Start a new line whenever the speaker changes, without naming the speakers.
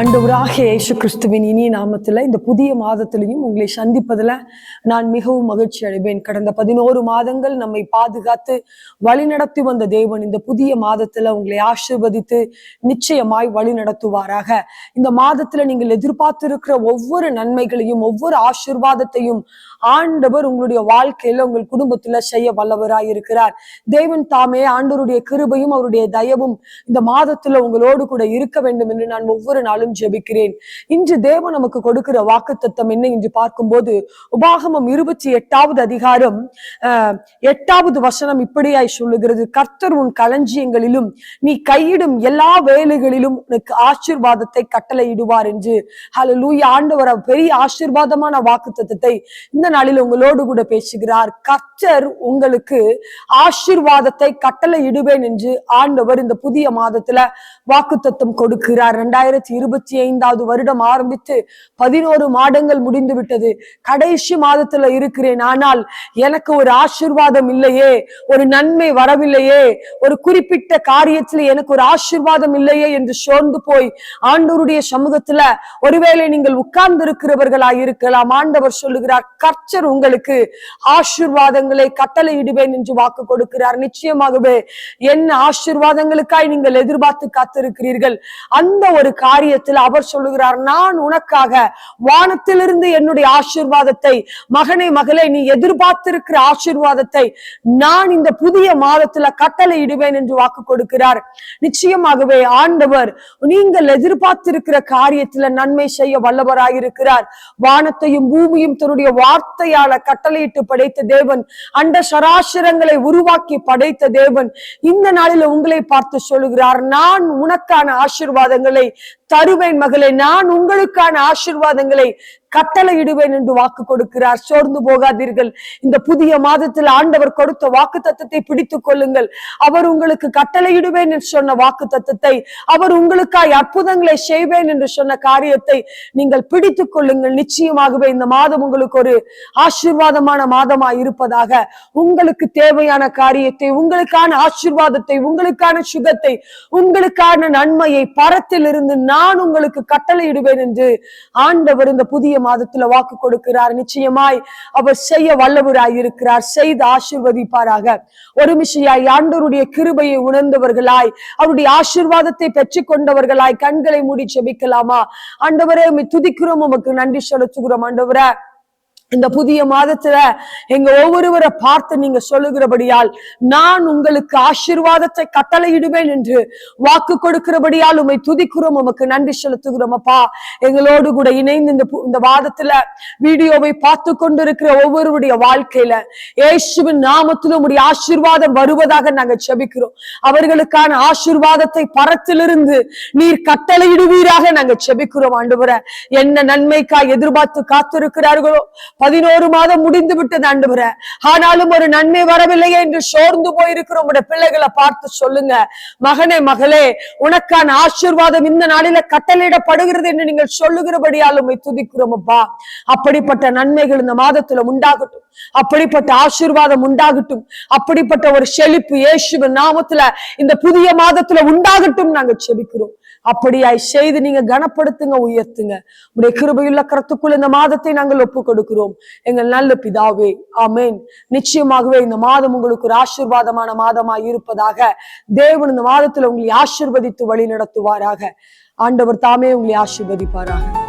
ஆண்டவராக இயேசு கிறிஸ்துவின் இனிய நாமத்தில் இந்த புதிய மாதத்திலையும் உங்களை சந்திப்பதில் நான் மிகவும் மகிழ்ச்சி அடைவேன். கடந்த பதினோரு மாதங்கள் நம்மை பாதுகாத்து வழிநடத்தி வந்த தேவன் இந்த புதிய மாதத்துல உங்களை ஆசிர்வதித்து நிச்சயமாய் வழி நடத்துவாராக இந்த மாதத்துல நீங்கள் எதிர்பார்த்திருக்கிற ஒவ்வொரு நன்மைகளையும் ஒவ்வொரு ஆசீர்வாதத்தையும் ஆண்டவர் உங்களுடைய வாழ்க்கையில உங்கள் குடும்பத்துல செய்ய வல்லவராய் இருக்கிறார் தேவன் தாமே ஆண்டவருடைய கிருபையும் அவருடைய தயவும் இந்த மாதத்துல உங்களோடு கூட இருக்க வேண்டும் என்று நான் ஒவ்வொரு நாளும் ஜெபிக்கிறேன். இன்று தேவன் நமக்கு கொடுக்கிற வாக்கு வாக்குத்தத்தம் என்ன என்று பார்க்கும்போது உபாகமம் இருபத்தி எட்டாவது அதிகாரம் எட்டாவது வசனம் இப்படியாய் சொல்லுகிறது. கர்த்தர் உன் களஞ்சியங்களிலும் நீ கையிடும் எல்லா வேலைகளிலும் உனக்கு ஆசீர்வாதத்தை கட்டளையிடுவார் என்று. ஹalleluya ஆண்டவர் அவர் பெரிய ஆசீர்வாதமான வாக்குத்தத்தத்தை இந்த நாளில் உங்களோடு கூட பேசுகிறார். கர்த்தர் உங்களுக்கு ஆசீர்வாதத்தை கட்டளையிடுவேன் என்று ஆண்டவர் இந்த புதிய மாதத்துல வாக்கு வாக்குத்தத்தம் கொடுக்கிறார். ரெண்டாயிரத்தி இருபத்தி ஐந்தாவது வருடம் ஆரம்பித்து பதினோரு மாதங்கள் முடிந்து விட்டது. கடைசி மாதத்துல இருக்கிறேன். ஆனால் எனக்கு ஒரு ஆசீர்வாதம் இல்லையே. ஒரு நன்மை வரவில்லையே. ஒரு குறிப்பிட்ட காரியத்துல எனக்கு ஒரு ஆசிர்வாதம் இல்லையே என்று சோர்ந்து போய் ஆண்டோருடைய சமூகத்துல ஒருவேளை நீங்கள் உட்கார்ந்து இருக்கிறவர்களாய் இருக்கலாம். ஆண்டவர் சொல்லுகிறார் கர்ச்சர் உங்களுக்கு ஆசீர்வாதங்களை கட்டளையிடுவேன் என்று வாக்கு கொடுக்கிறார். நிச்சயமாகவே என்ன ஆசிர்வாதங்களுக்காய் நீங்கள் எதிர்பார்த்து காத்திருக்கிறீர்கள். அந்த ஒரு காரியத்தில் அவர் சொல்லுகிறார் நான் உனக்காக வானத்திலிருந்து என்னுடைய ஆசீர்வாதத்தை மகனை மகளே நீ எதிர்பார்த்திருக்கிற ஆசீர்வாதத்தை நான் இந்த புதிய மாதத்துல கட்டளை இடுவேன் என்று வாக்கு கொடுக்கிறார். நிச்சயமாகவே ஆண்டவர் நீங்கள் எதிர்பார்த்திருக்கிற காரியத்துல நன்மை செய்ய வல்லவராயிருக்கிறார். வானத்தையும் பூமியும் தன்னுடைய வார்த்தையால கட்டளையிட்டு படைத்த தேவன் அண்ட சராசரங்களை உருவாக்கி படைத்த தேவன் இந்த நாளில உங்களை பார்த்து சொல்லுகிறார் நான் உனக்கான ஆசீர்வாதங்களை தருவேன் மகளே நான் உங்களுக்கான ஆசீர்வாதங்களை கட்டளையிடுவேன் என்று வாக்கு கொடுக்கிறார். சோர்ந்து போகாதீர்கள். இந்த புதிய மாதத்தில் ஆண்டவர் கொடுத்த வாக்கு தத்தத்தை பிடித்துக் கொள்ளுங்கள். அவர் உங்களுக்கு கட்டளையிடுவேன் என்று சொன்ன வாக்கு தத்துவத்தை அவர் உங்களுக்காய் அற்புதங்களை செய்வேன் என்று சொன்ன காரியத்தை நீங்கள் பிடித்துக் கொள்ளுங்கள். நிச்சயமாகவே இந்த மாதம் உங்களுக்கு ஒரு ஆசீர்வாதமான மாதமாய் இருப்பதாக உங்களுக்கு தேவையான காரியத்தை உங்களுக்கான ஆசீர்வாதத்தை உங்களுக்கான சுகத்தை உங்களுக்கான நன்மையை பரத்தில் இருந்து நான் உங்களுக்கு கட்டளையிடுவேன் என்று ஆண்டவர் இந்த புதிய மாதத்துல வாக்கு கொடுக்கிறார். நிச்சயமாய் அவர் செய்ய வல்லவராய் இருக்கிறார். செய்து ஆசீர்வதிப்பாராக. ஒரு மிஷியாய் ஆண்டவருடைய கிருபையை உணர்ந்தவர்களாய் அவருடைய ஆசீர்வாதத்தை பெற்றுக் கொண்டவர்களாய் கண்களை மூடி செபிக்கலாமா ஆண்டவரே உம்மை துதிக்கிறோம் உமக்கு நன்றி செலுத்துகிறோம் ஆண்டவரை. இந்த புதிய மாதத்துல எங்க ஒவ்வொருவரை பார்த்து நீங்க சொல்லுகிறபடியால் நான் உங்களுக்கு ஆசீர்வாதத்தை கட்டளையிடுவேன் என்று வாக்கு கொடுக்கிறபடியால் உம்மை துதிக்கிறோம் உமக்கு நன்றி செலுத்துகிறோம் அப்பா. எங்களோடு கூட இணைந்து இந்த இந்த வாதத்துல வீடியோவை பார்த்து கொண்டிருக்கிற ஒவ்வொருவருடைய வாழ்க்கையில இயேசுவின் நாமத்தில் உடைய ஆசீர்வாதம் வருவதாக நாங்க செபிக்கிறோம். அவர்களுக்கான ஆசீர்வாதத்தை பரத்திலிருந்து நீர் கட்டளையிடுவீராக நாங்க செபிக்கிறோம் ஆண்டு என்ன நன்மைக்காய் எதிர்பார்த்து காத்திருக்கிறார்களோ பதினோரு மாதம் முடிந்து விட்டது ஆண்டவரே. ஆனாலும் ஒரு நன்மை வரவில்லையே என்று சோர்ந்து போயிருக்கிற உங்களோட பிள்ளைகளை பார்த்து சொல்லுங்க. மகனே மகளே உனக்கான ஆசீர்வாதம் இந்த நாளில கட்டளையிடப்படுகிறது என்று நீங்கள் சொல்லுகிறபடியால் உண்மை துதிக்கிறோம் அப்பா. அப்படிப்பட்ட நன்மைகள் இந்த மாதத்துல உண்டாகட்டும். அப்படிப்பட்ட ஆசீர்வாதம் உண்டாகட்டும். அப்படிப்பட்ட ஒரு செழிப்பு இயேசுவின் நாமத்துல இந்த புதிய மாதத்துல உண்டாகட்டும் நாங்க செபிக்கிறோம். அப்படியாய் செய்து நீங்க கனப்படுத்துங்க உயர்த்துங்க. உடைய கிருபையுள்ள கருத்துக்குள் இந்த மாதத்தை நாங்கள் ஒப்பு கொடுக்கிறோம் எங்கள் நல்ல பிதாவே ஆமேன். நிச்சயமாகவே இந்த மாதம் உங்களுக்கு ஒரு ஆசீர்வாதமான மாதமாய் இருப்பதாக தேவன் இந்த மாதத்துல உங்களை ஆசிர்வதித்து வழி நடத்துவாராக ஆண்டவர் தாமே உங்களை ஆசிர்வதிப்பாராக.